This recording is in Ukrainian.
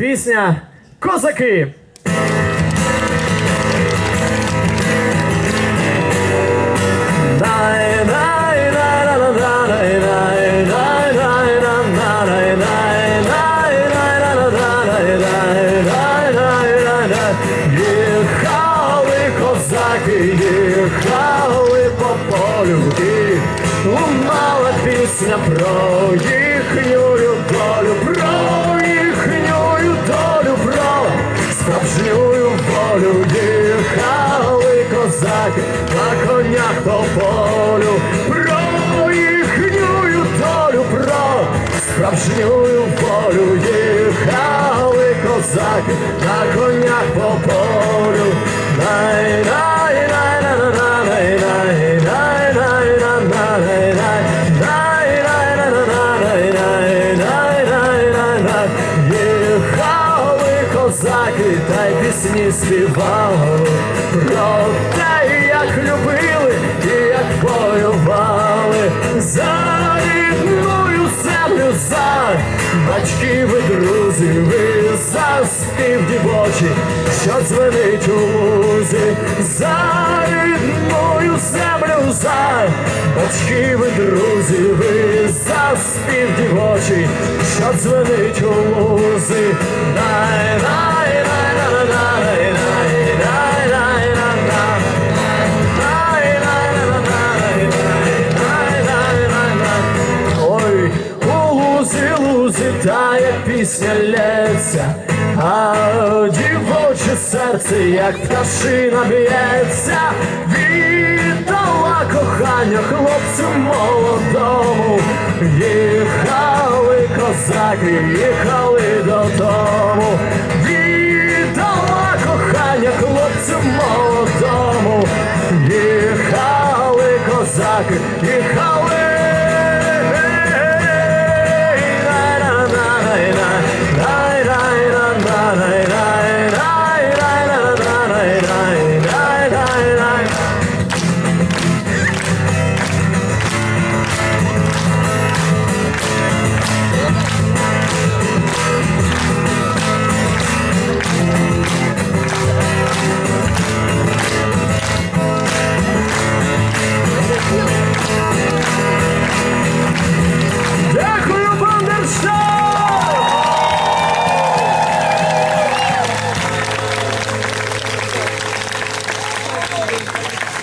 Пісня Козаки. Їхали козаки, їхали по полю і лунала пісня про їхню справжню волю їхали козаки на конях по полю, про їхню долю, про справжню волю їхали козаки на конях по полю. Козаки та й пісні співали. Про те, як любили і як воювали. За рідною землю, за батьків і друзів, і за спів дівочий, що дзвенить у лузі, за рідною землю, за батьків і друзів, і за спів дівочий, що дзвенить у лузі. Най, Світає пісня лється, а дівоче серце, як пташина б'ється, віддала кохання хлопцю молодому, їхали козаки, їхали додому, віддала кохання хлопцю молодому, їхали козаки, їхали.